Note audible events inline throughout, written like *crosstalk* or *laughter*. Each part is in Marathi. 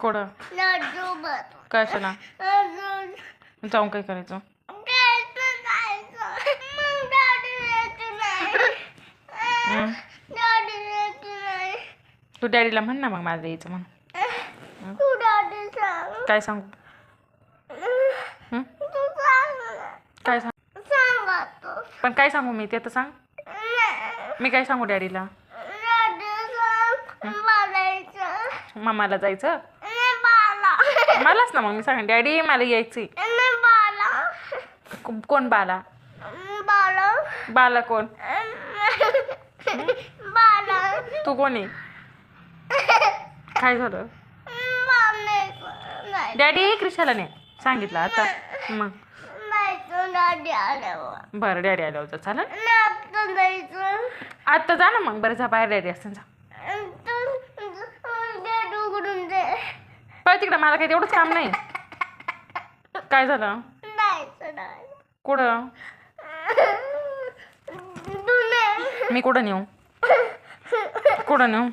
बनव कशाला जाऊन काय करायचं? तू डॅडीला म्हण ना मग माझं यायचं म्हणून. सांग काय सांगू? हं? काय सांग. पण काय सांगू मी? ते तर सांग. मी काय सांगू डॅडीला? मामाला जायचं? मलाच ना मग मी सांग डॅडी मला यायची को- कोण बाला? बाला. बाला कोण? बाला. तू कोण? आहे काय झालं? डॅडी क्रिशाला नाही सांगितलं आता. मग. बरं डॅडी आल्यावर जा चालेल. आत्ता जा ना मग. बरं जा बाहेर डॅडी असतं जा. तिकडं मला काही तेवढंच काम नाही. काय झालं? कुठं? मी कुठं नेऊ? कुठं नेऊ?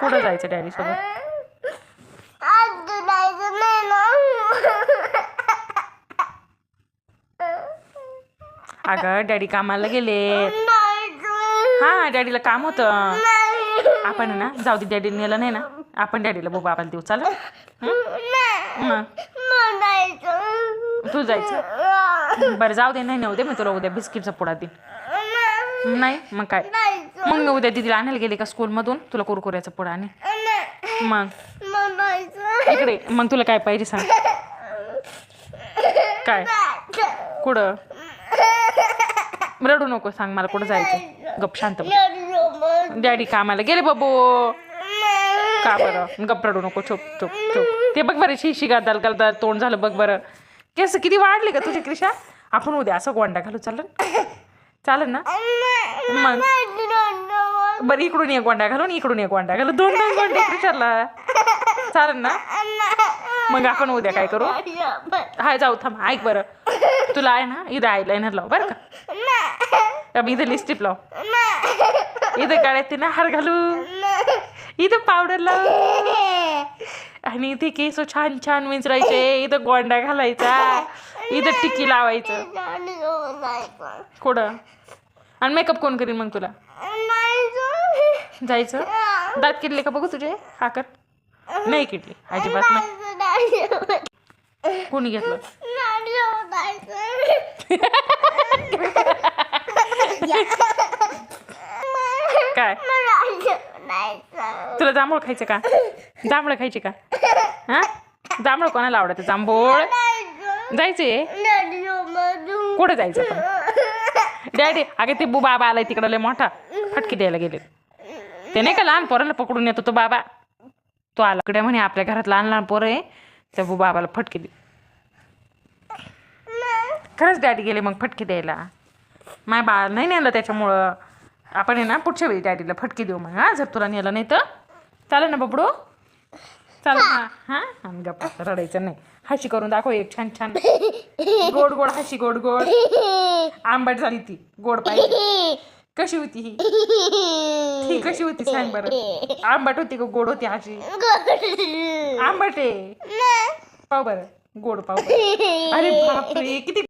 कुठं जायचं डॅडी सोबत? अगं डॅडी कामाला गेले हा डॅडीला काम होतं. आपण ना जाऊ दे डॅडी नेलं नाही ना. आपण डॅडीला बघू आपण देऊ. चालेल मग? तू जायचं? बरं जाऊ दे नाही नेऊ दे मी तुला उद्या बिस्किटचा पुडा दे नाही मग काय? मग मी उद्या दिदीला आणायला गेले का स्कूलमधून? तुला कुरकुऱ्याचा पुडा आणि. मग? इकडे मग तुला काय पाहिजे सांग. काय? कुठं? रडू नको सांग मला कुठं जायचं गप शांत. डॅडी कामाला गेले बाबू. का बरं? गप रडू नको चुप चुप चुप. ते बघ बरं शिशी गादाल गालदाल तोंड झालं बघ बरं. केस किती वाढले का तुझी क्रिशा? आपण उद्या असं गोंडा घालू चालेल चालेल ना? मग? बरं इकडून एक गोंडा घालून इकडून एक गोंडा घालू दोन दोन गोंडे क्रिशाला. चालेल ना? मग आपण उद्या काय करू? हाय जाऊ थांब. ऐक बरं. तुला आहे ना इथं आयलायनर लाव बरं का? इथं लिस्टिप लाव इथं काढायचे ना हार घालू। इथं पावडर लाव आणि इथे केस छान छान विंचरायचे इथं गोंडा घालायचा. इथं टिकी लावायचं. कुठं आणि मेकअप कोण करीन मग तुला? जायचं? दात किडले का बघू तुझे? हाकर नाही किडली अजिबात नाही. कोणी घेतलं? *laughs* *laughs* काय? तुला जांभूळ खायचं का? जांभळं खायचे का? हा? जांभळं कोणाला आवडतं? जांभूळ? जायचे कुठं जायचं पण डॅडी अगे ते बु बाबा आलाय तिकडं लय मोठा. फटकी द्यायला गेले ते नाही का लहान पोराला पकडून येतो तो बाबा? तो आला. इकडे म्हणे आपल्या घरात लहान लहान पोरं आहे. त्या बु बाबाला फटकी दे. खरंच डॅडी गेले मग फटकी द्यायला. माय बाळ नाही नेलं त्याच्यामुळं. आपण आहे ना पुढच्या वेळी डॅडीला फटकी देऊ मग हा? जर तुला नेलं नाही तर? चालेल ना बबडू? चालेल ना? हा? गप्पा रडायचं नाही. हाशी करून दाखव एक छान छान. गोड गोड हाशी गोड गोड. आंबट झाली ती गोड पाहिजे. कशी होती ही? ही कशी होती सांग बरं. आंबट होती का गोड होती हाशी? आंबट आहे. पाव बरं. गोड पाव. अरे बापरे किती